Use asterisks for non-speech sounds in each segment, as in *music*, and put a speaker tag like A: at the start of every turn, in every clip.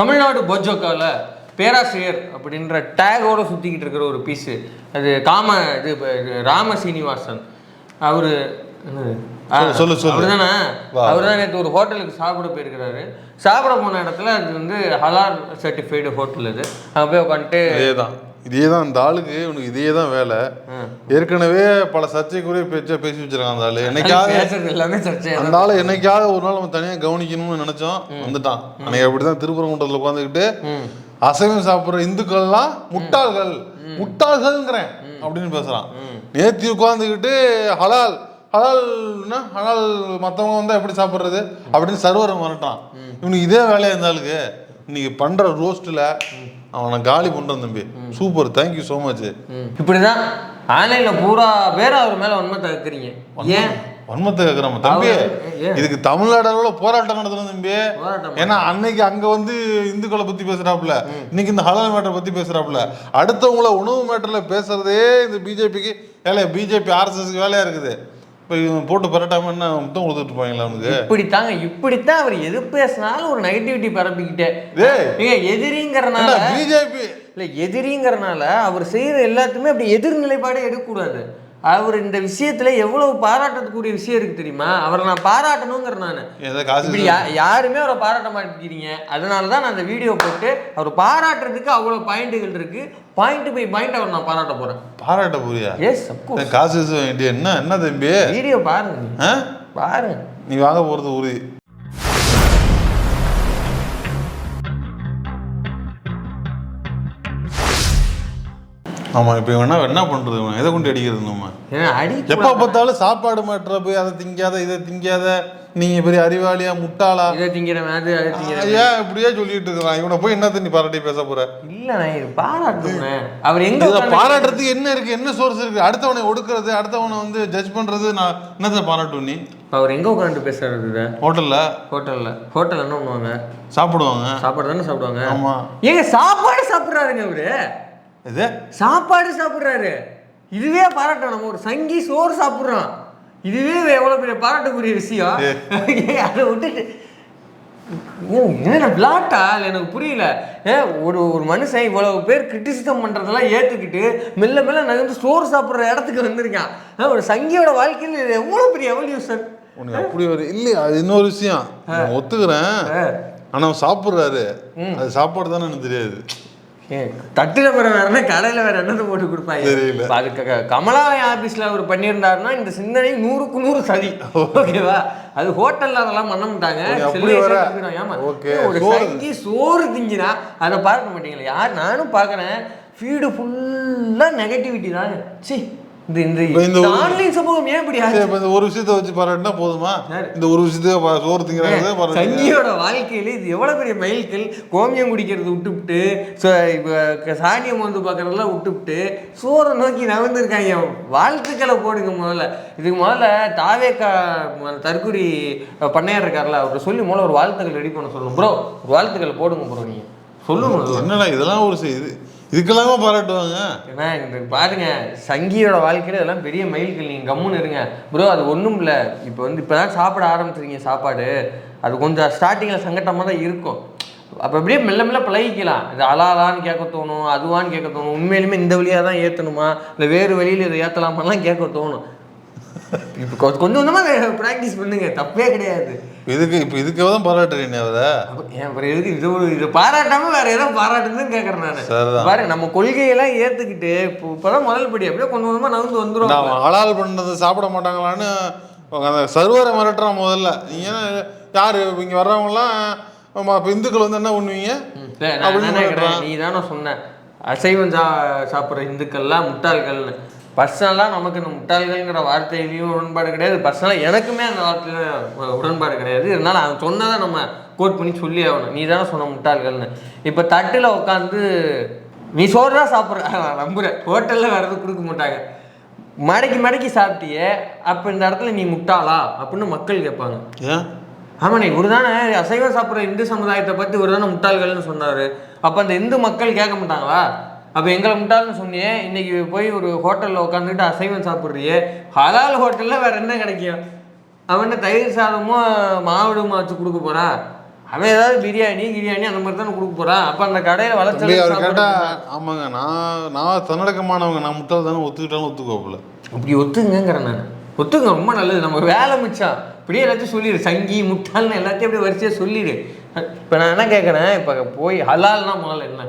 A: தமிழ்நாடு போஜோக்காவில் பேராசிரியர் அப்படின்ற டேகோட சுற்றிக்கிட்டு இருக்கிற ஒரு பீஸு அது காம இது ராம சீனிவாசன். அவர்
B: சொல்லு, சொல்லு,
A: தானே. அவர் தான் நேற்று ஒரு ஹோட்டலுக்கு சாப்பிட போயிருக்கிறாரு. சாப்பிட போன இடத்துல அது வந்து ஹலால் சர்டிஃபைடு ஹோட்டல் இது அங்கே போய் உட்காந்துட்டு
B: இதே தான் இந்த ஆளுக்கு உனக்கு இதே தான் வேலை ஏற்கனவே பல சர்ச்சைக்குரிய பேச்சா பேசி வச்சிருக்கான் அந்த ஆளு. என்னைக்காவது
A: எல்லாமே சர்ச்சை
B: அந்த ஆளை என்னைக்காவது ஒரு நாள் நம்ம தனியாக கவனிக்கணும்னு நினைச்சோம் வந்துட்டான். அன்னைக்கு அப்படிதான் திருப்பரங்குன்றத்தில் உட்காந்துக்கிட்டு அசைவம் சாப்பிட்ற இந்துக்கள்லாம் முட்டாள்கள் முட்டாள்கள்ங்கிறேன் அப்படின்னு பேசுறான். நேத்தி உட்காந்துக்கிட்டு ஹலால் ஹலால்னா ஹலால் மற்றவங்க வந்தா எப்படி சாப்பிட்றது? அப்படின்னு சர்வரை மிரட்டான் இவனுக்கு இதே வேலையா இருந்தாளுக்கு இன்னைக்கு பண்ற ரோஸ்ட்ல அவனை காலி பண்றான் தம்பி. சூப்பர் தேங்க்யூ ஸோ மச்
A: இப்படிதான் ஆன்லைனில் பூரா பேர் அவர் மேலே உண்மை தகுக்கிறீங்க ஏன்?
B: வன்மத்தை கேட்குறாம தம்பி? இதுக்கு தமிழ்நாடு அளவுல போராட்டம் நடத்தணும் தம்பி. ஏன்னா அன்னைக்கு அங்க வந்து இந்துக்களை பத்தி பேசுறாப்புல. இன்னைக்கு இந்த ஹலால் மேட்டரை பத்தி பேசுறாப்புல. அடுத்தவங்கள உணவு மேட்டர்ல பேசுறதே இந்த பிஜேபிக்கு வேலையா? பிஜேபி ஆர்எஸ்எஸ்க்கு வேலையா இருக்குது? இப்போ போட்டு பரட்டாம என்ன முத்தம் கொடுத்துட்டு இருப்பாங்களா அவனுக்கு?
A: இப்படித்தாங்க இப்படித்தான் அவர் எது பேசினாலும் ஒரு நெகட்டிவிட்டி பரப்பிக்கிட்டே. ஏங்க எதிரிங்கிறனால
B: பிஜேபி?
A: இல்ல எதிரிங்கிறனால அவர் செய்யற எல்லாத்துமே அப்படி எதிர் நிலைப்பாடே எடுக்கக்கூடாது. அவர் இந்த விஷயத்துல எவ்வளவு பாராட்டத்துக்குரிய விஷயம் இருக்கு தெரியுமா? அவரை நான் பாராட்டணுங்கிற நான். இப்படி யாருமே அவரை பாராட்ட மாட்டேங்கிறீங்க. அதனால தான் நான் அந்த வீடியோ போட்டு அவர் பாராட்டுறதுக்கு அவ்வளோ பாயிண்ட்டுகள் இருக்கு. பாயிண்ட் பை பாயிண்ட் அவர் நான் பாராட்ட போறேன்.
B: பாராட்ட போறியா?
A: எஸ்
B: காசு என்ன? என்ன தம்பி?
A: வீடியோ பாருங்க? பாருங்க.
B: நீ வாங்க போறது உறுதி. ஆமா இப்போ இவன் என்ன என்ன பண்றது இவன்? எதை கொண்டு அடிக்கிறது நம்ம?
A: அடி
B: எப்ப பார்த்தாலும் சாப்பாடு மாட்டுற போய் அதை திங்காத இதை திங்காத நீங்க பெரிய அறிவாளியா முட்டாளா?
A: இதை திங்கிறவன் அது அதை திங்கிறவன்
B: ஏன் இப்படியே சொல்லிட்டு இருக்கிறான்? இவனை போய் என்னத்த நீ பாராட்டி பேச போற?
A: இல்ல நான் இது பாராட்டுனேன் அவர் எங்க
B: பாராட்டுறதுக்கு என்ன இருக்கு? என்ன சோர்ஸ் இருக்கு? அடுத்தவனை ஒடுக்குறது அடுத்தவனை வந்து ஜட்ஜ் பண்றது நான் என்னத்தை பாராட்டும் நீ?
A: அவர் எங்க உட்காந்து பேசுறது
B: ஹோட்டல்ல?
A: ஹோட்டல்ல. ஹோட்டல் என்ன பண்ணுவாங்க?
B: சாப்பிடுவாங்க.
A: சாப்பாடு தானே சாப்பிடுவாங்க?
B: ஆமா.
A: ஏங்க சாப்பாடு சாப்பிடுறாருங்க அவரு?
B: இது.
A: சாப்பாடு சாப்பிடுறாரு. இதுவே பாராட்டம் நம்ம ஒரு சங்கி சோறு சாப்பிடுறோம். இதுவே எவ்வளவு பெரிய பாராட்டக்கூடிய விஷயம். அதை விட்டுட்டு. என்ன பிளாட்டா இல்லை எனக்கு புரியல. ஏ ஒரு ஒரு மனுஷன் இவ்வளவு பேர் கிரிட்டிசிசம் பண்றதெல்லாம் ஏத்துக்கிட்டு மெல்ல மெல்ல நகர்ந்து சோறு சாப்பிடுற இடத்துக்கு வந்திருக்கான். ஆ, ஒரு சங்கியோட வாழ்க்கையில் இது எவ்வளவு பெரிய எவல்யூஷன்
B: உனக்கு அப்படி ஒரு இல்லையா அது இன்னொரு விஷயம். நான் ஒத்துக்கிறேன். ஆனா அவன் சாப்பிடுறாரு. அது சாப்பாடு தானே எனக்கு தெரியாது.
A: தட்டுல வேற வேறனா கடையில வேற என்னத்தை போட்டு கொடுப்பாங்க?
B: தெரியல.
A: இப்ப அது க- கமலாலயம் ஆபீஸ்ல அவர் பண்ணியிருந்தாருன்னா இந்த சிந்தனை நூறுக்கு நூறு சரி ஓகேவா? அது ஹோட்டல்ல அதெல்லாம் பண்ண மாட்டாங்க.
B: ஓகே,
A: ஒரு. சங்கி சோறு திங்கினா அதை பார்க்க மாட்டீங்களா. யார்? நானும் பார்க்கறேன். ஃபீடு ஃபுல்லா நெகட்டிவிட்டி தான். சி இந்த ஆன்லைன் சமூகம் ஏன் இப்படி
B: இந்த ஒரு விஷயத்த வச்சு பாராட்டினா போதுமா. இந்த ஒரு விஷயத்துக்கு பா- சோறு திங்கிறாங்க
A: சங்கியோட வாழ்க்கையில இது எவ்வளவு பெரிய மைல்கல்? கோமியம் குடிக்கிறது விட்டுவிட்டு சோ- இப்ப சாணியம் வந்து பார்க்கறதெல்லாம் விட்டுவிட்டு சோறை நோக்கி நகர்ந்துருக்காங்க. வாழ்த்துக்களை போடுங்க முதல்ல. இதுக்கு முதல்ல தாவேக்கா தற்குறி பண்ணையார் இருக்கார்ல அவர்கிட்ட சொல்லி முதல்ல ஒரு வாழ்த்துக்கள் ரெடி பண்ண சொல்லணும். ப்ரோ ஒரு வாழ்த்துக்கள் போடுங்க ப்ரோ நீங்க. சொல்லணும்
B: என்னடா இதெல்லாம் ஒரு இது இதுக்கெல்லாமா பாராட்டுவாங்க?
A: ஏன்னா இந்த பாருங்க சங்கியோட வாழ்க்கையில இதெல்லாம் பெரிய மயில்கள் நீங்க கம்முன்னு இருங்க. ப்ரோ அது ஒன்றும் இல்லை. இப்போ வந்து இப்போ தான் சாப்பிட ஆரம்பிச்சிருக்கீங்க சாப்பாடு. அது கொஞ்சம் ஸ்டார்டிங்கில் சங்கட்டமாக தான் இருக்கும். அப்போ அப்படியே மெல்ல மெல்ல பழகிக்கலாம். இது அலாலான்னு கேட்க தோணும் அதுவான்னு கேட்க தோணும். உண்மையிலுமே இந்த வழியாக தான் ஏற்றணுமா இல்லை வேறு வழியில் இதை ஏற்றலாமான்லாம் கேட்க தோணும். இப்போ கொஞ்சம் கொஞ்சம் கொஞ்சமாக ப்ராக்டிஸ் பண்ணுங்க. தப்பே கிடையாது.
B: இதுக்கு இப்ப இதுக்காக தான் பாராட்டுறேன் அவரை?
A: அப்புறம் எதுக்கு இது ஒரு இது பாராட்டாம வேற ஏதோ பாராட்டுன்னு கேட்கறேன் நான். பாரு நம்ம கொள்கையெல்லாம் ஏத்துக்கிட்டு இப்போ இப்பதான் முதல் படி. அப்படியே கொஞ்சம் கொஞ்சமா நகர்ந்து வந்துரும்
B: நான் ஹலால் பண்ணதை சாப்பிட மாட்டாங்களான்னு அந்த சர்வரை மிரட்டுறான் முதல்ல. நீங்க என்ன யாரு இங்க வர்றவங்கலாம் ஆமா, இப்ப இந்துக்கள் வந்து என்ன பண்ணுவீங்க? அப்படின்னு.
A: நீ தானே சொன்ன. அசைவம் சா சாப்பிட்ற இந்துக்கள்லாம் முட்டாள்கள்னு. பர்சனலாக நமக்கு இந்த முட்டாள்கள்ங்கிற வார்த்தையிலையும் உடன்பாடு கிடையாது. பர்சனலாக எனக்குமே அந்த வார்த்தையில உடன்பாடு கிடையாது. இருந்தாலும் அவன் சொன்னதை நம்ம கோட் பண்ணி சொல்லி ஆகணும். நீ தானே சொன்ன முட்டாள்கள்னு. இப்போ தட்டில் உட்காந்து நீ சோறு தான் சாப்பிட்ற *laughs* நம்புகிறேன் ஹோட்டலில் வேறு எதுவும் கொடுக்க மாட்டாங்க. மடக்கி மடக்கி சாப்பிட்டியே. அப்போ இந்த இடத்துல நீ முட்டாளா? அப்படின்னு மக்கள் கேட்பாங்க. ஆமாண்ணே இவர் தானே அசைவம் சாப்பிட்ற இந்து சமுதாயத்தை பற்றி இவர் தானே முட்டாள்கள்னு சொன்னார். அப்போ அந்த இந்து மக்கள் கேட்க மாட்டாங்களா? அப்போ எங்களை முட்டாள்னு சொன்னியே இன்னைக்கு போய் ஒரு ஹோட்டலில் உட்காந்துக்கிட்டு அசைவம் சாப்பிட்றியே? ஹலால் ஹோட்டலில் வேற என்ன கிடைக்கும்? அவன் தயிர் சாதமும் மாவிடுமா வச்சு கொடுக்க போறா? அவன் ஏதாவது பிரியாணி கிரியாணி அந்த மாதிரி தானே கொடுக்க போறான் அப்ப அந்த கடையில வளர்ச்சி
B: அவர் கேட்டா ஆமாங்க நான் நான் தன்னடக்கமானவங்க நான் முட்டாள் தானே ஒத்துக்கிட்டாலும் ஒத்துக்கோப்புல.
A: அப்படி ஒத்துங்கங்கிறேன் நான். ஒத்துங்க ரொம்ப நல்லது. நம்ம வேலை மிச்சம். இப்படியே எல்லாத்தையும் சொல்லிடு. சங்கி முட்டாள்னு எல்லாத்தையும் அப்படியே வரிசையாக சொல்லிடு. இப்போ நான் என்ன கேட்குறேன் இப்போ போய் ஹலால்னா முதல்ல என்ன?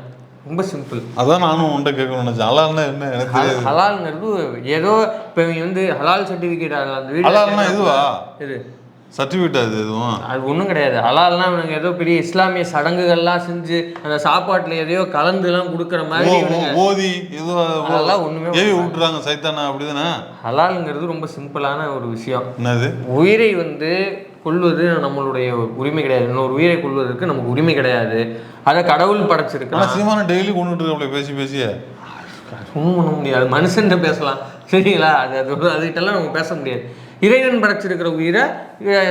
A: ரொம்ப சிம்பிள்
B: அதான் நானும் உன்ட்ட கேட்கணும்னு நினைச்சேன். அலால்னா என்ன? எனக்கு
A: ஹலால்ங்கிறது ஏதோ இப்போ இவங்க வந்து ஹலால் சர்டிஃபிகேட் அந்த வீடு
B: ஹலால்னா இதுவா?
A: இது.
B: சர்டிஃபிகேட் அது எதுவும்?
A: அது ஒன்றும் கிடையாது. ஹலால்னா இவனுங்க ஏதோ பெரிய இஸ்லாமிய சடங்குகள்லாம் செஞ்சு அந்த சாப்பாட்டில் எதையோ கலந்துலாம் கொடுக்குற மாதிரி
B: ஓதி ஏதோ
A: அதெல்லாம் ஒண்ணுமே
B: ஏவி விட்டுறாங்க சைத்தானா? அப்படிதானே?
A: ஹலாலுங்கிறது ரொம்ப சிம்பிளான ஒரு விஷயம்.
B: என்னது?
A: உயிரை வந்து கொள்வது நம்மளுடைய உரிமை கிடையாது. இன்னொரு உயிரை கொள்வதற்கு நமக்கு உரிமை கிடையாது. அதை கடவுள்
B: ஆனா
A: படைச்சிருக்கான்
B: சீமான டெய்லி கொண்டுட்டு இருக்காப்ல பேசி பேசியே.
A: ஒன்றும் பண்ண முடியாது. மனுஷன்ட்ட பேசலாம். சரிங்களா? அது அது அதுகிட்டலாம் நம்ம பேச முடியாது. இறைவன் படைச்சிருக்கிற உயிரை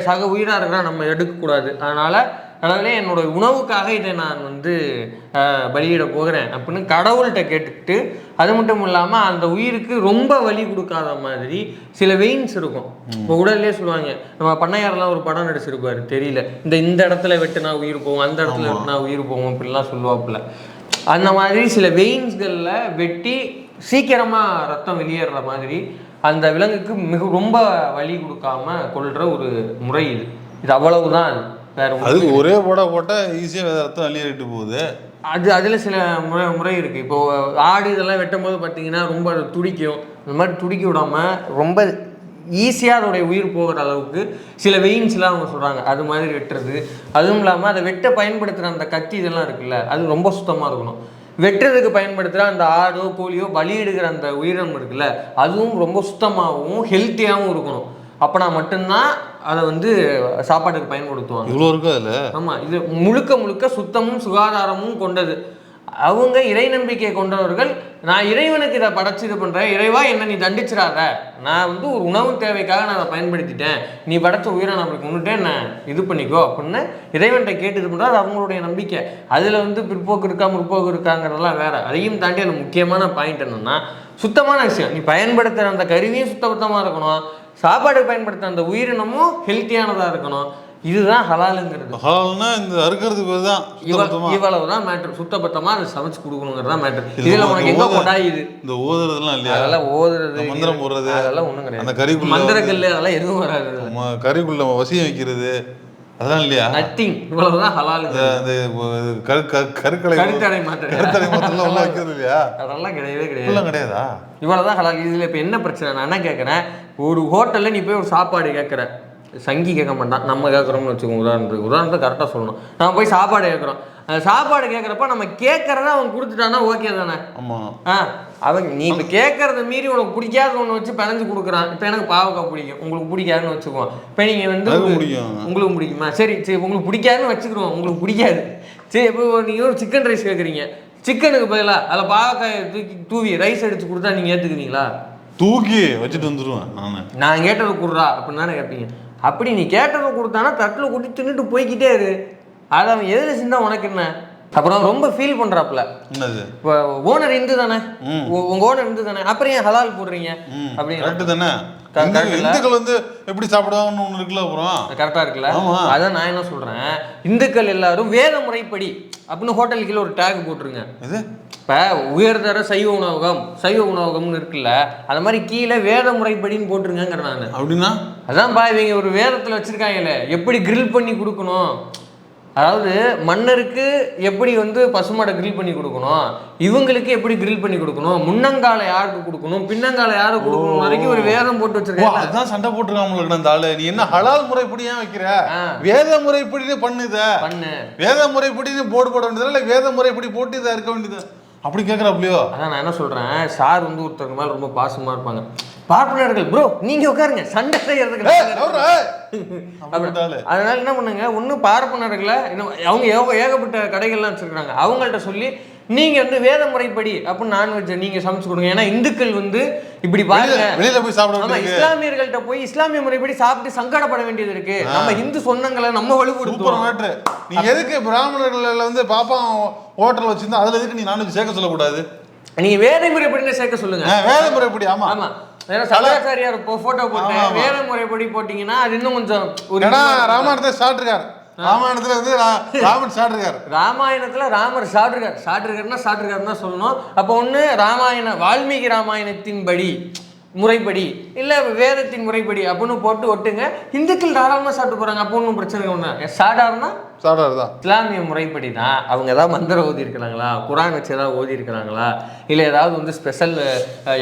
A: சக உயிராக இருக்கிறா நம்ம எடுக்கக்கூடாது. அதனால அதனாலே என்னோட உணவுக்காக இதை நான் வந்து பலியிட போகிறேன் அப்படின்னு கடவுள்கிட்ட கேட்டுக்கிட்டு அது மட்டும் இல்லாமல் அந்த உயிருக்கு ரொம்ப வலி கொடுக்காத மாதிரி சில வெயின்ஸ் இருக்கும். இப்போ உடல்லே சொல்லுவாங்க நம்ம பண்ணையாரெல்லாம் ஒரு படம் நடிச்சிருப்பாரு தெரியல. இந்த இந்த இடத்துல வெட்டுனா உயிர் போகும் அந்த இடத்துல வெட்டுனா உயிர் போகும் இப்படிலாம் சொல்லுவாப்புல. அந்த மாதிரி சில வெயின்ஸ்களில் வெட்டி சீக்கிரமாக ரத்தம் வெளியேற மாதிரி அந்த விலங்குக்கு மிக ரொம்ப வலி கொடுக்காம கொள்ற ஒரு முறை இது. இது அவ்வளவுதான் அது. வேற
B: அதுக்கு ஒரே போட போட்டா ஈஸியா வேற ரத்தம் அள்ளிட்டு போகுது.
A: அது அதில் சில முறை முறை இருக்குது இப்போ ஆடு இதெல்லாம் வெட்டும் போது பார்த்தீங்கன்னா ரொம்ப அது துடிக்கும். இந்த மாதிரி துடிக்க விடாம ரொம்ப ஈஸியாக அதோடைய உயிர் போகிற அளவுக்கு சில வெயின்ஸ்லாம் அவங்க சொல்கிறாங்க அது மாதிரி வெட்டுறது. அதுவும் இல்லாமல் அதை வெட்ட பயன்படுத்துகிற அந்த கத்தி இதெல்லாம் இருக்குல்ல அது ரொம்ப சுத்தமாக இருக்கணும். வெட்டுறதுக்கு பயன்படுத்துகிற அந்த ஆடோ கோழியோ பலியிடுகிற அந்த உயிரினம் இருக்குல்ல அதுவும் ரொம்ப சுத்தமாகவும் ஹெல்த்தியாகவும் இருக்கணும். அப்போனா மட்டும்தான் அதை வந்து சாப்பாட்டுக்கு பயன்படுத்துவாங்க.
B: இவ்வளவு இருக்கு அதுல?
A: ஆமா இது முழுக்க முழுக்க சுத்தமும் சுகாதாரமும் கொண்டது. அவங்க இறை நம்பிக்கை கொண்டவர்கள் நான் இறைவனுக்கு இதை படைச்சு இது பண்றேன். இறைவா என்ன நீ தண்டிச்சிடாத. நான் வந்து ஒரு உணவு தேவைக்காக நான் அதை பயன்படுத்திட்டேன். நீ படைச்ச உயிரை நான் அப்படி என்ன? இது பண்ணிக்கோ. அப்படின்னு இறைவன்கிட்ட கேட்டு இது பண்றது அது அவங்களுடைய நம்பிக்கை. அதுல வந்து பிற்போக்கு இருக்கா முற்போக்கு இருக்காங்கிறதெல்லாம் வேற. அதையும் தாண்டி அது முக்கியமான பாயிண்ட் என்னன்னா சுத்தமான விஷயம். நீ பயன்படுத்துற அந்த கருவியும் சுத்தபத்தமா இருக்கணும். சாப்பாடுக்கு பயன்படுத்துற அந்த உயிரினமும் ஹெல்த்தியானதா இருக்கணும். இதுதான் ஹலாலுங்கிறது.
B: ஹலால்னா இந்த அறுக்கிறதுக்கு பேர் தான்
A: இவ
B: சுத்தபத்தமா.
A: இவ்வளவுதான் மேட்ரு சுத்தபத்தமா அதை சமைச்சு கொடுக்கணுங்கிறது தான் மேட்ரு
B: இதுல
A: உனக்கு எங்க கொட்டாயுது
B: இந்த ஓதுறதெல்லாம் இல்லையா?
A: அதெல்லாம் ஓதுறது
B: மந்திரம் போடுறது,
A: அதெல்லாம் ஒண்ணும்
B: அந்த
A: கிடையாது
B: கறிக்குள்ள
A: மந்திரக்கல்லு அதெல்லாம் எதுவும் வராது.
B: கறிக்குள்ள வசியம் வைக்கிறது. அதெல்லாம் இல்லையா?
A: நத்திங் இவ்வளவுதான்
B: அந்த கரு கரு- கருக்கலை
A: கருத்தடை மாத்திரை.
B: கருத்தடை மாத்திரம் உள்ள வைக்கிறது இல்லையா?
A: அதெல்லாம் கிடையவே கிடையாது.
B: கிடையாதா?
A: இவ்வளவுதான் ஹலால். இதுல இப்ப என்ன பிரச்சனை? நான் என்ன கேட்கறேன் ஒரு ஹோட்டல்ல நீ போய் ஒரு சாப்பாடு கேட்கற சங்கி கேட்க மாட்டான். நம்ம கேட்குறோம்னு வச்சுக்கோங்க உதாரணத்துக்கு. உதாரணத்துக்கு கரெக்டாக சொல்லணும். நம்ம போய் சாப்பாடு கேட்குறோம் அந்த சாப்பாடு கேட்குறப்ப நம்ம கேட்கறத அவன் கொடுத்துட்டானா ஓகே தானே?
B: ஆமா.
A: ஆ. அவங்க நீ இப்போ கேட்கறத மீறி உனக்கு பிடிக்காத ஒன்று வச்சு பிணைஞ்சு கொடுக்குறான். இப்போ எனக்கு பாவக்காய் பிடிக்கும். உங்களுக்கு பிடிக்காதுன்னு வச்சுக்குவோம் இப்போ நீங்கள் வந்து. உங்களுக்கு பிடிக்குமா. சரி சரி உங்களுக்கு பிடிக்காதுன்னு வச்சுக்கிறோம் உங்களுக்கு பிடிக்காது. சரி இப்போ நீங்கள் ஒரு சிக்கன் ரைஸ் கேட்குறீங்க சிக்கனுக்கு பதிலாக அதில் பாவக்காய் தூக்கி தூவி ரைஸ் அடிச்சு கொடுத்தா நீங்கள் ஏற்றுக்குவீங்களா
B: தூக்கி வச்சுட்டு வந்துருவேன் நானு.
A: நான் கேட்டதை கொடுறா அப்படின்னு தானே கேட்பீங்க. அப்படி நீ கேட்டதை கொடுத்தானா தட்டில் கொட்டி தின்னுட்டு போய்க்கிட்டே இரு. அதை அவன் எதில் சிந்தா உனக்கு என்ன? அப்புறம் ரொம்ப ஃபீல் பண்ணுறாப்புல இப்போ ஓனர் இந்து தானே உங்க ஓனர் இந்து தானே அப்புறம் ஏன் ஹலால் போடுறீங்க?
B: கரெக்டு தானே? இந்துக்கள் வந்து எப்படி சாப்பிடுவாங்கன்னு ஒண்ணு இருக்குல்ல அப்புறம்?
A: கரெக்டாக இருக்குல்ல. அதான் நான் என்ன சொல்கிறேன் இந்துக்கள் எல்லாரும் வேத முறைப்படி அப்படின்னு ஹோட்டல் கீழே ஒரு டேக் போட்டுருங்க.
B: இது
A: இப்போ உயர்தர சைவ உணவகம் சைவ உணவகம்னு இருக்குல்ல அது மாதிரி கீழே வேத முறைப்படின்னு போட்டுருங்கிற நான்.
B: அப்படின்னா?
A: அதான் பா இவங்க ஒரு வேதத்தில் வச்சுருக்காங்கல்ல எப்படி கிரில் பண்ணி கொடுக்கணும்? அதாவது மன்னருக்கு எப்படி வந்து பசுமாடை கிரில் பண்ணி கொடுக்கணும்? இவங்களுக்கு எப்படி கிரில் பண்ணி கொடுக்கணும்? முன்னங்கால யாருக்கு கொடுக்கணும்? பின்னங்கால யாருக்கு கொடுக்கணும் வரைக்கும் ஒரு வேதம் போட்டு
B: ஓ,
A: வச்சிருக்காங்க.
B: அதான் சண்டை போட்டுருக்காமல அந்த ஆளு. நீ என்ன ஹலால் முறைப்படி ஏன் வைக்கிற. வேத முறைப்படி பண்ணுத
A: பண்ணு.
B: வேத முறைப்படி போர்டு போட வேண்டியதா? இல்ல வேத முறைப்படி போட்டு இதா இருக்க வேண்டியது? அப்படி கேக்குறாப்லையோ?
A: அதான் நான் என்ன சொல்றேன் சார் வந்து ஒருத்தருக்கு மேல ரொம்ப பாசமா இருப்பாங்க. பார்ப்பனர்கள் ப்ரோ நீங்க உட்காருங்க. சண்டை செய்யறதுக்கு. அதனால என்ன பண்ணுங்க ஒண்ணு பார்ப்பனர்களை அவங்க ஏக- ஏகப்பட்ட கடைகள்லாம் வச்சிருக்காங்க அவங்கள்ட்ட சொல்லி நீங்க வந்து வேத முறைப்படி அப்படின்னு நான்வெஜ் நீங்க சமைச்சு கொடுங்க. ஏன்னா இந்துக்கள் வந்து இப்படி பாருங்க.
B: வெளியில- போய்
A: இஸ்லாமியர்கள்ட்ட போய் இஸ்லாமிய முறைப்படி சாப்பிட்டு சங்கடப்பட வேண்டியது இருக்கு. நம்ம இந்து சொந்தங்களை நம்ம
B: மேட்ரு. நீ எதுக்கு பிராமணர்கள்ல வந்து பாப்பா ஹோட்டல் வச்சிருந்தா அதுல எதுக்கு நீ நான்வெஜ் சேர்க்க சொல்லக்கூடாது?
A: நீங்க வேத முறைப்படி சேர்க்க சொல்லுங்க.
B: வேத முறைப்படி ஆமா.
A: ஆமா. ஏன்னா சங்கராச்சாரியார் போட்டோ போட்டு. வேத முறைப்படி போட்டீங்கன்னா அது இன்னும் கொஞ்சம் ஒரு
B: ராமாயணத்தை ஸ்டார்ட் இருக்காரு ராமாயணத்துல வந்து ராமன் சாப்பிட்டுருக்காரு
A: ராமாயணத்துல ராமர் சாப்பிட்ருக்கார் சாப்பிட்ருக்காருன்னா சாப்பிட்ருக்காருன்னு தான் சொல்லணும். அப்போ ஒன்று ராமாயண வால்மீகி ராமாயணத்தின் படி முறைப்படி இல்லை வேதத்தின் முறைப்படி அப்படின்னு போட்டு ஒட்டுங்க. இந்துக்கள் தாராளமாக சாப்பிட்டு போகிறாங்க அப்போ ஒன்றும் பிரச்சனை ஒன்று சாடாருன்னா
B: சாப்பிட்டாரு தான்
A: இஸ்லாமிய முறைப்படி தான் அவங்க ஏதாவது மந்திரம் ஓதி இருக்கிறாங்களா குரான் வச்சு ஏதாவது ஓதி இருக்கிறாங்களா இல்லை ஏதாவது வந்து ஸ்பெஷல்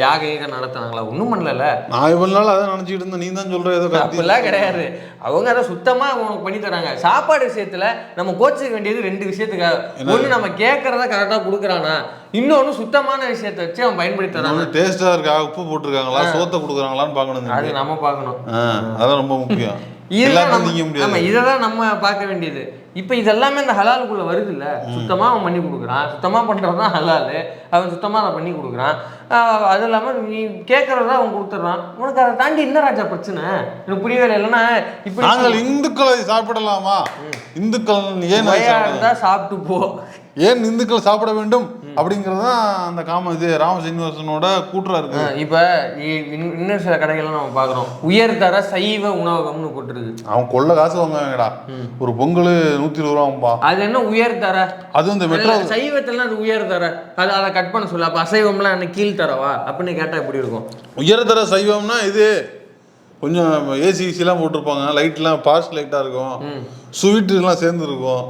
A: யாக யாக நடத்துனாங்களா? ஒன்றும் பண்ணல
B: நான் இவ்வளவு நாள் அதான் நினைச்சிட்டு இருந்தேன். நீ தான் சொல்ற ஏதோ
A: அப்படிலாம் கிடையாது. அவங்க அதை சுத்தமாக உனக்கு பண்ணி தராங்க. சாப்பாடு விஷயத்துல நம்ம கோச்சிக்க வேண்டியது ரெண்டு விஷயத்துக்காக. ஒன்று நம்ம கேட்கறத கரெக்டாக கொடுக்குறானா? இன்னொன்று சுத்தமான விஷயத்தை வச்சு அவன் பயன்படுத்தி தரான்?
B: டேஸ்டா இருக்கா? உப்பு போட்டிருக்காங்களா? சோத்தை கொடுக்குறாங்களான்னு பார்க்கணும்
A: அது நம்ம பார்க்கணும்.
B: அதான் ரொம்ப முக்கியம். *laughs*
A: இதுதான் நம்ம இதை தான் பார்க்க வேண்டியது. இப்போ இதெல்லாமே இந்த ஹலாலுக்குள்ள வருது இல்ல சுத்தமா அவன் பண்ணி கொடுக்குறான். சுத்தமா பண்றது தான் ஹலாலு. அவன் சுத்தமா அதை பண்ணி கொடுக்குறான். அது இல்லாம நீ கேட்கறத அவன் கொடுத்துட்றான். உனக்கு அதை தாண்டி என்ன ராஜா பிரச்சனை? எனக்கு புரியவே இல்லை இல்லைன்னா இப்படி
B: நாங்கள் இந்துக்களை சாப்பிடலாமா? இந்துக்கள் ஏன் அதை
A: சுவையா
B: சாப்பிட-
A: இருந்தா சாப்பிட்டு போ.
B: ஏன் இந்துக்கள் சாப்பிட வேண்டும்? அப்படிங்கிறது தான் அந்த காம இது ராம சீனிவாசனோட கூற்றா இருக்கு.
A: இப்ப இன்னும் சில கடைகள்லாம் நம்ம பார்க்குறோம் உயர்தர சைவ உணவகம்னு போட்டுருக்கு.
B: அவன் கொள்ள காசு வாங்குவாங்கடா. ஒரு பொங்கல் நூத்தி இருபது ரூபா
A: அது என்ன உயர்தர
B: அது இந்த மெட்ரோ
A: இல்ல, சைவத்துல அது உயர்தர அது அதை கட் பண்ண சொல்லு. அப்ப அசைவம்லாம் என்ன கீழ் தரவா? அப்படின்னு கேட்டா எப்படி இருக்கும்?
B: உயர்தர சைவம்னா இது கொஞ்சம் ஏசி ஏசிலாம் போட்டிருப்பாங்க. லைட்லாம் பாஸ்ட் லைட்டாக இருக்கும். ஸ்வீட்டுலாம் சேர்ந்து இருக்கும்.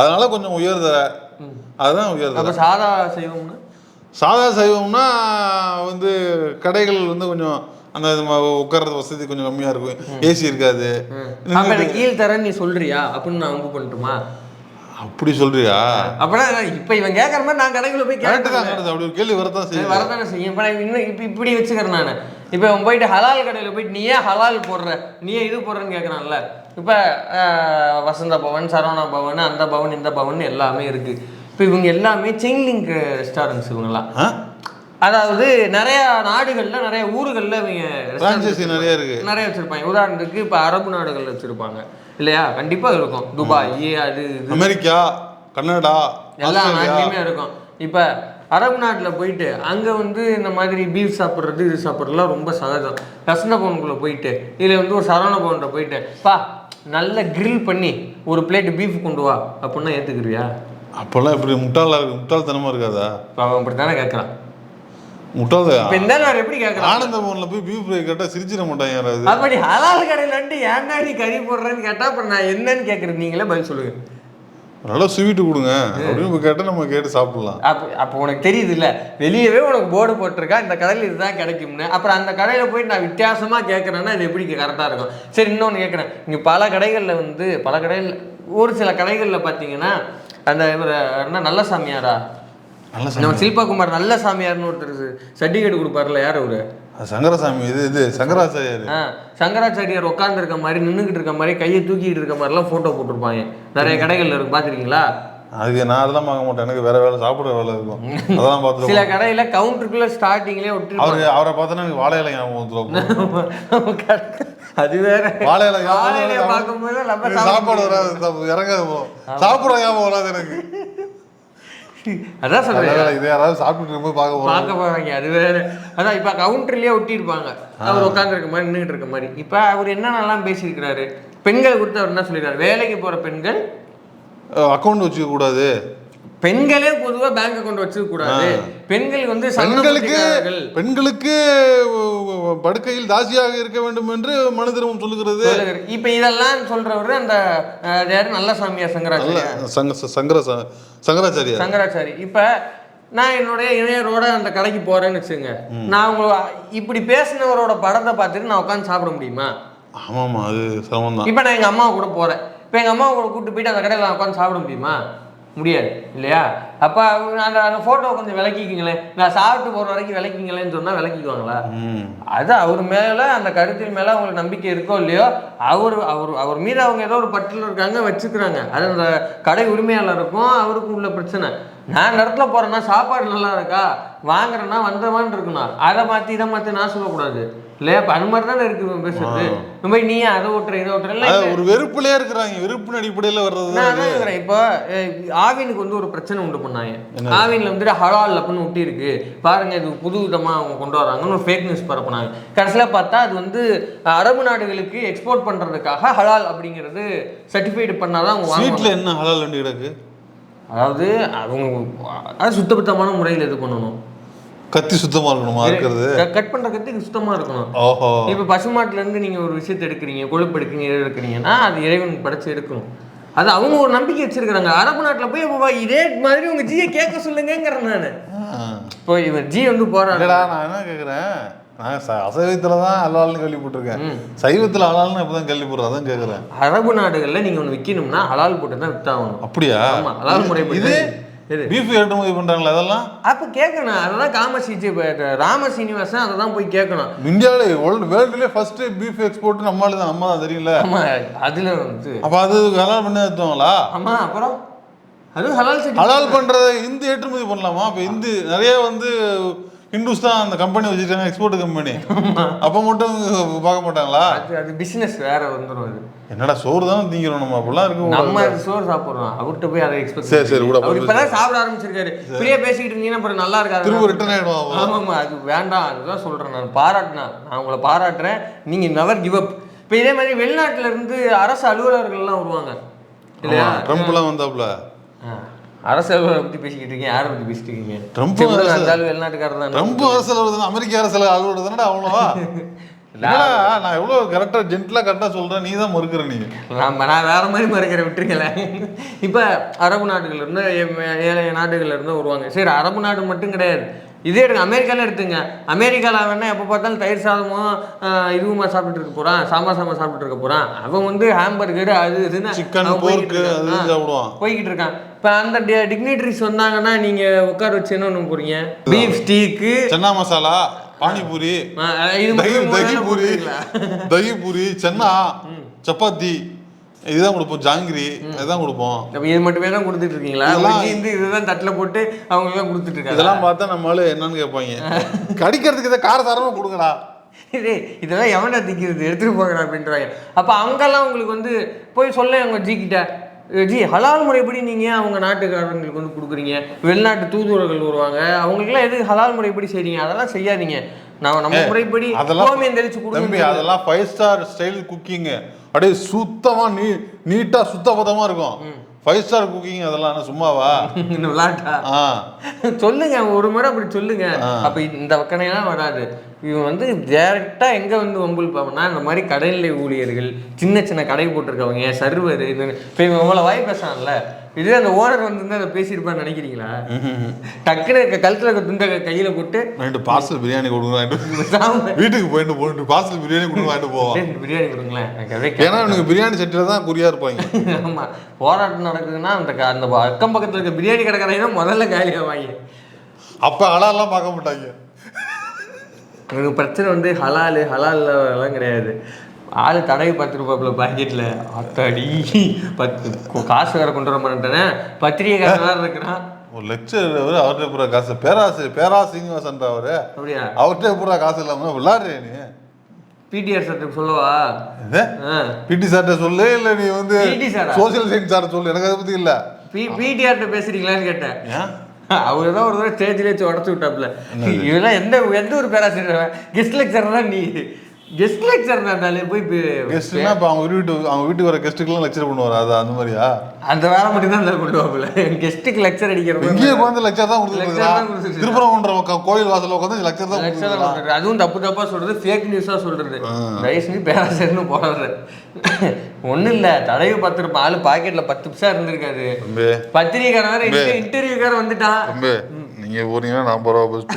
B: அதனால கொஞ்சம் உயர்தர அதுதான் உயர்தர
A: அப்ப சாதா சைவம்னா
B: சாதா சைவம்னா வந்து கடைகள் வந்து கொஞ்சம் அந்த உட்கார்றது வசதி கொஞ்சம் கம்மியா இருக்கும். ஏசி இருக்காது.
A: கீழ் தரேன்னு நீ சொல்றியா? அப்படின்னு நான் அம்பு பண்ணட்டுமா?
B: அப்படி சொல்றியா?
A: அப்படின்னா இப்ப இவன் கேட்கற மாதிரி நான் கடைக்குள்ள போய்
B: கரெக்டு தான்
A: கேட்டேன்
B: correct. அப்படி ஒரு கேள்வி வரத்தான் செய்யும்
A: வரதானே செய்யும். இப்ப இன்னும் இப்ப இப்படி வச்சுக்கிறேன் நான். இப்ப போயிட்டு ஹலால் கடையில போயிட்டு நீ ஏன் ஹலால் போடுற நீ ஏன் இது போடுறன்னு கேட்கறான்ல இப்ப வசந்த பவன் சரவணா பவன் அந்த பவன் இந்த பவன் எல்லாமே இருக்கு. இப்ப இவங்க எல்லாமே செயின் லிங்க் ரெஸ்டாரண்ட்ஸ் இவங்கெல்லாம் அதாவது நிறைய நாடுகள்ல நிறைய ஊர்கள்ல இவங்க
B: Franchisee நிறைய இருக்கு.
A: நிறைய வச்சிருப்பாங்க. உதாரணத்துக்கு இப்ப அரபு நாடுகள்ல வச்சிருப்பாங்க. இல்லையா? கண்டிப்பா இருக்கும். துபாய் அது
B: அமெரிக்கா கனடா
A: எல்லா நாட்டிலையுமே இருக்கும். இப்ப அரபு நாட்டுல போயிட்டு அங்க வந்து இந்த மாதிரி பீஃப் சாப்பிட்றது இது சாப்பிட்றதுலாம் ரொம்ப சகஜம். ரசன பவனுக்குள்ள போயிட்டு இதுல வந்து ஒரு சரவண பவன்கிட்ட போயிட்டு பா நல்ல grill பண்ணி ஒரு பிளேட் பீஃப் கொண்டு வா அப்படின்னா ஏத்துக்கிறியா?
B: அப்பெல்லாம் இப்படி முட்டாளா இருக்கு முட்டாள்தனமா இருக்காதா?
A: அவன் இப்படித்தானே கேட்கறான்
B: முட்டாள்
A: இப்ப இந்த எப்படி கேட்கறான்
B: ஆனந்த பவன்ல போய் பீஃப் ஃப்ரை கேட்டா சிரிச்சிட மாட்டாங்க யாராவது.
A: அப்படி ஹலால் கடையில வந்து ஏன்டா நீ கறி போடுறேன்னு கேட்டா அப்புறம் நான் என்னன்னு கேட்கறது நீங்களே பதில் சொல்லுங்க.
B: நல்லா ஸ்வீட்டு கொடுங்க. அப்படின்னு போய் கேட்டா நம்ம கேட்டு சாப்பிடலாம்.
A: அப்போ அப்போ உனக்கு தெரியுது இல்ல வெளியவே உனக்கு போர்டு போட்டிருக்கா? இந்த கடையில் இதுதான் கிடைக்கும்னு. அப்புறம் அந்த கடையில் போய் நான் வித்தியாசமா கேட்குறேன்னா இது எப்படி கரெக்டாக இருக்கும்? சரி இன்னொன்று கேட்குறேன் இங்கே பல கடைகளில் வந்து பல கடையில் ஒரு சில கடைகளில் பார்த்தீங்கன்னா அந்த இவர் என்ன நல்ல சாமியாரா
B: நல்ல
A: நம்ம சில்பாகுமார் நல்ல சாமியார்னு ஒருத்தர் சர்டிஃபிகேட் கொடுப்பாருல யார் அவரு?
B: சங்கரசாமி இது இது சங்கராச்சாரியாரு.
A: சங்கராச்சாரியார் உட்கார்ந்து இருக்க மாதிரி நின்றுக்கிட்டு இருக்க மாதிரி கையை தூக்கிட்டு இருக்க மாதிரிலாம் ஃபோட்டோ போட்டிருப்பாங்க. நிறைய கடைகள்ல இருக்கு பார்த்துருக்கீங்களா?
B: அதுக்கு நான் அதெல்லாம் பார்க்க மாட்டேன். எனக்கு வேற வேலை சாப்பிடுற வேலை இருக்கும். அதெல்லாம் பார்த்துட்டு
A: சில கடையில கவுண்டருக்குள்ள ஸ்டார்டிங்லேயே விட்டு
B: அவரு அவரை பார்த்தோன்னா எனக்கு வாழை இலை ஞாபகம் வந்துரும். *laughs*
A: அது வேற.
B: வாழை இலை ஞாபகம்.
A: பார்க்கும்போது
B: சாப்பாடு வராது இறங்காது சாப்பிட ஞாபகம் வராது எனக்கு.
A: அதான் சொல்றேன்.
B: இதை யாராவது சாப்பிட்டு இருக்கும்போது பார்க்க
A: பார்க்க போறாங்க. அது வேற. அதான் இப்ப கவுண்டர்லயே ஒட்டியிருப்பாங்க. அவர் உட்கார்ந்து இருக்க மாதிரி நின்றுட்டு இருக்க மாதிரி. இப்ப அவர் என்னென்னலாம் பேசியிருக்கிறாரு? பெண்களை குறித்து அவர் என்ன சொல்லியிருக்காரு? வேலைக்கு போற பெண்கள்
B: அக்கௌண்ட் வச்சுக்க கூடாது.
A: பெண்களே பொதுவா பேங்க் அக்கௌண்ட் வச்சுக்க கூடாது பெண்கள் வந்து
B: பெண்களுக்கு. பெண்களுக்கு படுக்கையில் தாசியாக இருக்க வேண்டும் என்று மனு திரும்பம் சொல்லுகிறது.
A: இப்ப இதெல்லாம் சொல்றவரு அந்த யாரு? நல்ல சாமியார் சங்கராச்சாரியா
B: சங்கர சங்கராச்சாரியார்
A: சங்கராச்சாரி. இப்ப நான் என்னுடைய இணையரோட அந்த கடைக்கு போறேன்னு வச்சுங்க நான் உங்களை இப்படி பேசினவரோட படத்தை பார்த்துட்டு நான் உட்காந்து சாப்பிட முடியுமா?
B: ஆமாமா அது சிரமம் தான்
A: இப்ப நான் எங்க அம்மாவை கூட போறேன். இப்ப எங்க அம்மாவை கூட கூட்டு போயிட்டு அந்த கடையில் நான் உட்காந்து சாப்பிட முடியுமா? முடியாது இல்லையா? அப்ப அந்த அந்த போட்டோ கொஞ்சம் விளக்கிக்கிங்களேன் நான் சாப்பிட்டு போற வரைக்கும் விளக்கிங்களேன்னு சொன்னா விளக்கிக்குவாங்களா? அது அவர் மேல அந்த கருத்தின் மேல அவங்களுக்கு நம்பிக்கை இருக்கோ இல்லையோ அவர் அவர் அவர் மீது அவங்க ஏதோ ஒரு பட்டியல் இருக்காங்க வச்சுக்கிறாங்க. அது அந்த கடை உரிமையாளருக்கும் அவருக்கும் உள்ள பிரச்சனை. நான் இடத்துல போறேன்னா சாப்பாடு நல்லா இருக்கா? வாங்குறேன்னா வந்தவான்னு இருக்கணும். அதை மாத்தி இதை மாத்தி நான் சொல்லக்கூடாது. இல்லையா? அப்ப அது மாதிரி தானே இருக்கு பேசுறது. மாதிரி நீ அதை ஓட்டுற இதை ஓட்டுற.
B: ஒரு வெறுப்புலயே இருக்கிறாங்க. வெறுப்பின் அடிப்படையில வர்றது
A: நான் அதான். இப்போ ஆவினுக்கு வந்து ஒரு பிரச்சனை உண்டு பண்ணாங்க. ஆவின்ல வந்துட்டு ஹலால் அப்படின்னு ஒட்டி இருக்கு. பாருங்க இது புது விதமா அவங்க கொண்டு வராங்கன்னு ஒரு ஃபேக் நியூஸ் பரப்புனாங்க. கடைசியில பார்த்தா அது வந்து அரபு நாடுகளுக்கு எக்ஸ்போர்ட் பண்றதுக்காக ஹலால் அப்படிங்கிறது சர்டிஃபைடு பண்ணாதான் அவங்க
B: ஸ்வீட்ல என்ன ஹலால் வேண்டி கிடக்கு?
A: அதாவது அவங்க அது சுத்தபத்தமான முறையில் இது பண்ணணும்.
B: கத்தி சுத்தமா இருக்கணுமா? இருக்கிறது.
A: கட் பண்ற கத்தி சுத்தமா இருக்கணும்.
B: ஓஹோ.
A: இப்போ பசுமாட்டுல இருந்து நீங்க ஒரு விஷயத்தை எடுக்கிறீங்க கொழுப்பு எடுக்கிறீங்க எடுக்கிறீங்கன்னா அது இறைவன் படைச்சு எடுக்கணும் அது அவங்க ஒரு நம்பிக்கை வச்சிருக்காங்க அரபு நாட்டுல போய் அப்ப இதே மாதிரி உங்க ஜியை கேட்க சொல்லுங்கிறேன் நான். இப்போ இவன் ஜி வந்து
B: இல்லடா நான் என்ன கேக்குறேன்? நான் அசைவத்துல தான் ஹலால்னு கேள்விப்பட்டிருக்கேன். சைவத்துல ஹலால்னு இப்பதான் கேள்விப்படுறேன் அதான் கேக்குறேன்.
A: அரபு நாடுகள்ல நீங்க ஒன்று விற்கணும்னா ஹலால் போட்டு தான் வித்தாகணும்.
B: அப்படியா?
A: முறைப்படி.
B: இது
A: இது
B: பீஃப் ஏற்றுமதி பண்றாங்களா அதெல்லாம்?
A: அப்ப கேட்கணும் அதெல்லாம் காமசிஜி ராம சீனிவாசன் அதை தான் போய் கேட்கணும்
B: இந்தியாவில வேர்ல்டு வேர்ல்டுலேயே ஃபர்ஸ்ட் பீஃப் எக்ஸ்போர்ட் நம்மளால தான் நம்ம தான் தெரியல
A: அதுல வந்து.
B: அப்ப அது ஹலால் பண்ணி எடுத்தவங்களா?
A: ஆமா அப்புறம்? அதுவும் ஹலால்
B: ஹலால் பண்றத இந்து ஏற்றுமதி பண்ணலாமா? அப்ப இந்து நிறைய வந்து ஹிந்துஸ் தான் அந்த கம்பெனி வச்சிருக்காங்க எக்ஸ்போர்ட் கம்பெனி அப்ப மட்டும் பார்க்க மாட்டாங்களா?
A: அது அது பிசினஸ் வேற வந்துடும் அது.
B: என்னடா சோறு தானே திங்கிறோம் நம்ம அப்படிலாம் இருக்கும்
A: நம்ம சோறு சாப்பிடுறோம். அவர்கிட்ட போய் அதை எக்ஸ்பெக்ட்
B: சரி, சரி, விட,
A: அவர் சாப்பிட ஆரம்பிச்சிருக்காரு. ஃப்ரீயா பேசிக்கிட்டு இருந்தீங்கன்னா அப்புறம் நல்லா இருக்காது
B: திரும்ப ரிட்டர்ன் ஆயிடும் அவன்.
A: ஆமாம்மா அது வேண்டாம் அதுதான் சொல்றேன் நான். பாராட்டினா நான் உங்களை பாராட்டுறேன். நீங்க நெவர் கிவ் அப் இப்போ இதே மாதிரி வெளிநாட்டுல இருந்து அரசு அலுவலர்கள்லாம் வருவாங்க. இல்லையா?
B: ட்ரம்ப்லாம் வந்தாப்புல.
A: அரசு அலுவலரை பத்தி பேசிக்கிட்டு இருக்கீங்க யாரை பத்தி பேசிட்டு இருக்கீங்க?
B: ட்ரம்ப் அரசு-
A: வெளிநாட்டுக்காரர் தான்.
B: ட்ரம்ப் அரசியல் வருது அமெரிக்க அரசியல் அலுவலர் தானடா அவ்வளோவா? *laughs* நான் எவ்வளவு கரெக்டா ஜென்டலா கரெக்டா சொல்றேன். நீ தான் மறுக்கிற நீ.
A: நம்ம நான் வேற மாதிரி மறைக்கிற விட்டுருங்களேன். இப்போ அரபு நாடுகள்ல இருந்து ஏ- ஏழை நாடுகள்ல இருந்து வருவாங்க. சரி அரபு நாடு மட்டும் கிடையாது. இதே எடுங்க அமெரிக்கால எடுத்துங்க. அமெரிக்காவில் வேணா எப்போ பார்த்தாலும் தயிர் சாதமும் இதுவுமா சாப்பிட்டுட்டு இருக்க போறான். சாம்பார் சாம்பார் சாப்பிட்டுட்டு இருக்க போறான். அவன் வந்து ஹாம்பர்கர் அது இதுன்னு
B: சிக்கன்
A: போய்கிட்டு இருக்கான். இப்போ அந்த டிக்னிட்டரிஸ் வந்தாங்கன்னா நீங்க உட்கார வச்சு என்ன பண்ண போறீங்க பீஃப் ஸ்டீக்கு
B: சென்னா மசாலா பானிபூரி
A: இது
B: தகி பூரி? தகி பூரி சென்னா சப்பாத்தி இதுதான் கொடுப்போம் ஜாங்கிரி இதுதான் கொடுப்போம்.
A: அப்ப இது மட்டுமே தான் கொடுத்துட்டு இருக்கீங்களா வந்து இதுதான் தட்டில் போட்டு அவங்க எல்லாம் கொடுத்துட்டு இருக்காங்க
B: இதெல்லாம் பார்த்தா நம்மளால என்னன்னு கேட்பாங்க. *laughs* கடிக்கிறதுக்கு இதை காரசாரமா கொடுங்கடா.
A: இதே இதெல்லாம் எவன்டா திக்கிறது? எடுத்துட்டு போகிறா அப்படின்றாங்க. அப்ப அங்கெல்லாம் உங்களுக்கு வந்து போய் சொல்ல அவங்க ஜி கிட்ட. "அஹ் ஜி ஹலால் முறைப்படி நீங்க ஏன் அவங்க நாட்டுக்காரங்களுக்கு வந்து கொடுக்குறீங்க? வெளிநாட்டு தூதுவர்கள் வருவாங்க. அவங்களுக்குலாம் எது ஹலால் முறைப்படி செய்றீங்க? அதெல்லாம் செய்யாதீங்க. நான் நம்ம முறைப்படி
B: அதெல்லாம் தம்பி
A: கொடுங்க.
B: அதெல்லாம் ஃபைவ் ஸ்டார் ஸ்டைல் குக்கிங் அப்படியே சுத்தமா நீ நீட்டா சுத்தபத்தமா இருக்கும். ஃபைவ் ஸ்டார் குக்கிங் அதெல்லாம் சும்மாவா?
A: விளாட்டா? சொல்லுங்க ஒரு முறை அப்படி சொல்லுங்க. அப்ப இந்த வக்கனையெல்லாம் வராது. இவன் வந்து டைரக்டா எங்க வந்து வம்புல் பாப்பனா இந்த மாதிரி கடைநிலை ஊழியர்கள் சின்ன சின்ன கடை போட்டிருக்கவங்க சர்வர் இப்ப இவன் இவ்வளவு வாய் பேசுறான்ல. இதே அந்த ஓனர் வந்து அதை பேசியிருப்பான்னு நினைக்கிறீங்களா? டக்குனு கழுத்துல இருக்க துண்டை கையில போட்டு
B: ரெண்டு பார்சல் பிரியாணி கொடுங்க வாங்கிட்டு *laughs*
A: சாம-
B: வீட்டுக்கு போயிட்டு போயிட்டு பார்சல் பிரியாணி கொடுங்க வாங்கிட்டு போவான்
A: ரெண்டு பிரியாணி கொடுங்களேன். எனக்கு
B: ஏன்னா இவனுக்கு பிரியாணி செட்டில தான் குறியா இருப்பாங்க. *laughs*
A: ஆமா. போராட்டம் நடக்குதுன்னா அந்த அந்த அக்கம் பக்கத்துல இருக்க பிரியாணி கடைக்காரங்க முதல்ல காலியாவாங்க
B: அப்ப அலாலாம் பார்க்க மாட்டாங்க.
A: எனக்கு பிரச்சனை வந்து ஹலாலு ஹலால் எல்லாம் கிடையாது. ஆளு தடவை பத்து ரூபாய்ல பாக்கெட்ல அத்தாடி பத்து காசு வேற கொண்டு வர மாட்டேனே பத்திரிகை காசு வேற இருக்கிறான்.
B: ஒரு லெக்சர் அவர்கிட்ட பூரா காசு. பேராசிரியர் பேரா சீனிவாசன் அவரு.
A: அப்படியா?
B: அவர்கிட்ட பூரா காசு இல்லாம விளாடுறே நீ?
A: பிடிஆர் சட்டத்துக்கு சொல்லவா?
B: பிடி சார்ட்ட சொல்லு இல்ல நீ வந்து? சோசியல் சயின்ஸ் சார் சொல்லு. எனக்கு அதை பத்தி இல்ல.
A: பி பிடிஆர்ட்ட பேசுறீங்களான்னு கேட்டேன். அவர் தான் ஒரு தடவை ஸ்டேஜ்ல வச்சு உடச்சு விட்டாப்ல இதெல்லாம் எந்த எந்த ஒரு பேராசிரியர்? கெஸ்ட் லெக்சர் தான் நீ? கெஸ்ட் லெக்சர் இருந்தாலே போய்
B: கெஸ்ட்னா இப்ப அவங்க வீட்டு அவங்க வீட்டுக்கு வர கெஸ்ட்டுக்கெல்லாம் லெக்சர் பண்ணுவாரு அது அந்த மாதிரியா?
A: அந்த வேலை மட்டும் தான் கொண்டு வாப்புல. கெஸ்ட்டுக்கு லெக்சர் அடிக்கிற
B: இங்கேயே உட்காந்து லெக்சர் தான்
A: Lecture தான்
B: கொடுத்துருக்கா
A: கொடுத்துட்டு
B: திருப்பரங்குன்ற கோயில் வாசல்ல உட்காந்து லெக்சர் தான்
A: லெக்சரா சொல்றது அதுவும் தப்பு தப்பா சொல்றது ஃபேக் நியூஸா சொல்றது. தயவு செஞ்சு பேராசர்னு போடுறது ஒண்ணும் இல்ல தடவை பார்த்துருப்பான் ஆளு பாக்கெட்ல பத்து பிசா இருந்திருக்காரு.
B: தம்பி
A: பத்திரிகைக்காரன் வேற இன்டர்வியூக்காரன் வந்துட்டான்
B: தம்பி நீங்க போறீங்கன்னா நான் போறா ஃபர்ஸ்ட்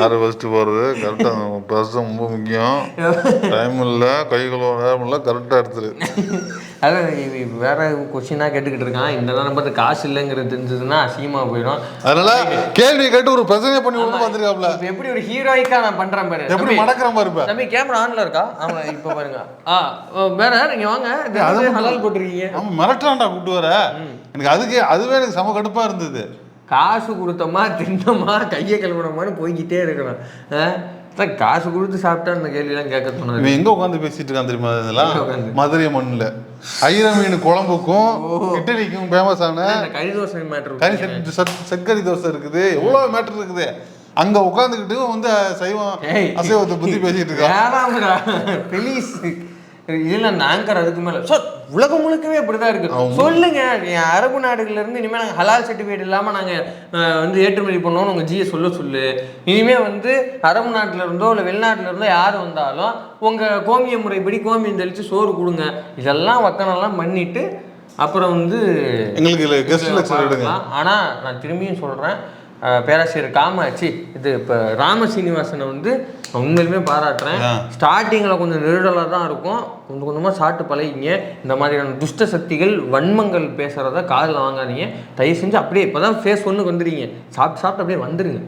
B: யாரு ஃபர்ஸ்ட் போறது? கரெக்டா பர்ஸ் ரொம்ப முக்கியம். டைம் இல்ல கை கழுவ நேரம் இல்ல கரெக்டா எடுத்துரு.
A: அதான் வேற கொஸ்டினா கேட்டுக்கிட்டு இருக்கான். இந்த நேரம் பார்த்து காசு இல்லைங்கிறது தெரிஞ்சதுன்னா அசிங்கமா போயிடும்.
B: அதனால கேள்வி கேட்டு ஒரு பிரச்சனை பண்ணி பார்த்துருக்காப்ல.
A: இப்ப எப்படி ஒரு ஹீரோயிக்கா நான் பண்றேன் பாரு.
B: எப்படி மடக்கிற மாதிரி இருப்ப
A: தம்பி கேமரா ஆன்ல இருக்கா? ஆமா இப்ப பாருங்க. ஆ வேற நீங்க வாங்க. இது வந்து ஹலால் போட்டிருக்கீங்க.
B: ஆமா மிரட்டுறான்டா கூட்டு வர. எனக்கு அதுக்கு அதுவே எனக்கு செம கடுப்பா இருந்தது.
A: காசு கொடுத்தோமா தின்னோமா கையை கழுவுனோமான்னு போய்கிட்டே இருக்கணும் ஆ? அதான் காசு கொடுத்து சாப்பிட்டா இந்த கேள்வியெல்லாம் கேட்க தோணுது.
B: இவன் எங்க உட்காந்து பேசிட்டு இருக்கான் தெரியுமா இதெல்லாம்? மதுரை மண்ணுல. ஐர மீன் குழம்புக்கும் இட்லிக்கும் ஃபேமஸான
A: கறி தோசை மேட்ரு
B: கறி செட்கறி தோசை இருக்குது. எவ்வளவு மேட்டர் இருக்குது? அங்க உட்காந்துக்கிட்டு வந்து சைவம். அசைவத்தை பத்தி பேசிட்டு இருக்கான்.
A: ப்ளீஸ் இதுல நாங்கர் அதுக்கு மேல. சார் உலகம் முழுக்கவே அப்படிதான் இருக்கு. சொல்லுங்க. நீ அரபு நாடுகள்ல இருந்து இனிமே நாங்க ஹலால் சர்டிஃபிகேட் இல்லாம நாங்க அஹ், வந்து ஏற்றுமதி பண்ணோம்னு உங்க ஜியை சொல்ல சொல்லு. இனிமே வந்து அரபு நாட்டுல இருந்தோ இல்ல வெளிநாட்டுல இருந்தோ யார் வந்தாலும் உங்க கோமிய முறைப்படி கோமியம் தெளிச்சு சோறு கொடுங்க. இதெல்லாம் வக்கனெல்லாம் பண்ணிட்டு அப்புறம் வந்து
B: எங்களுக்கு கெஸ்ட் லெக்சர் எடுங்க.
A: பார்க்கலாம். ஆனா நான் திரும்பியும் சொல்றேன். அஹ், பேராசிரியர் காமாட்சி இது இப்போ ராம சீனிவாசனை வந்து உண்மையிலுமே பாராட்டுறேன். ஸ்டார்டிங்கில் கொஞ்சம் நெருடலாக தான் இருக்கும். கொஞ்சம் கொஞ்சமாக சாப்பிட்டு பழகிங்க இந்த மாதிரியான துஷ்ட சக்திகள் வன்மங்கள் பேசுகிறத காதில் வாங்காதீங்க. தயவு செஞ்சு அப்படியே இப்போ தான் ஃபேஸ் ஒன்றுக்கு வந்துடுங்க சாப்பிட்டு சாப்பிட்டு அப்படியே வந்துடுங்க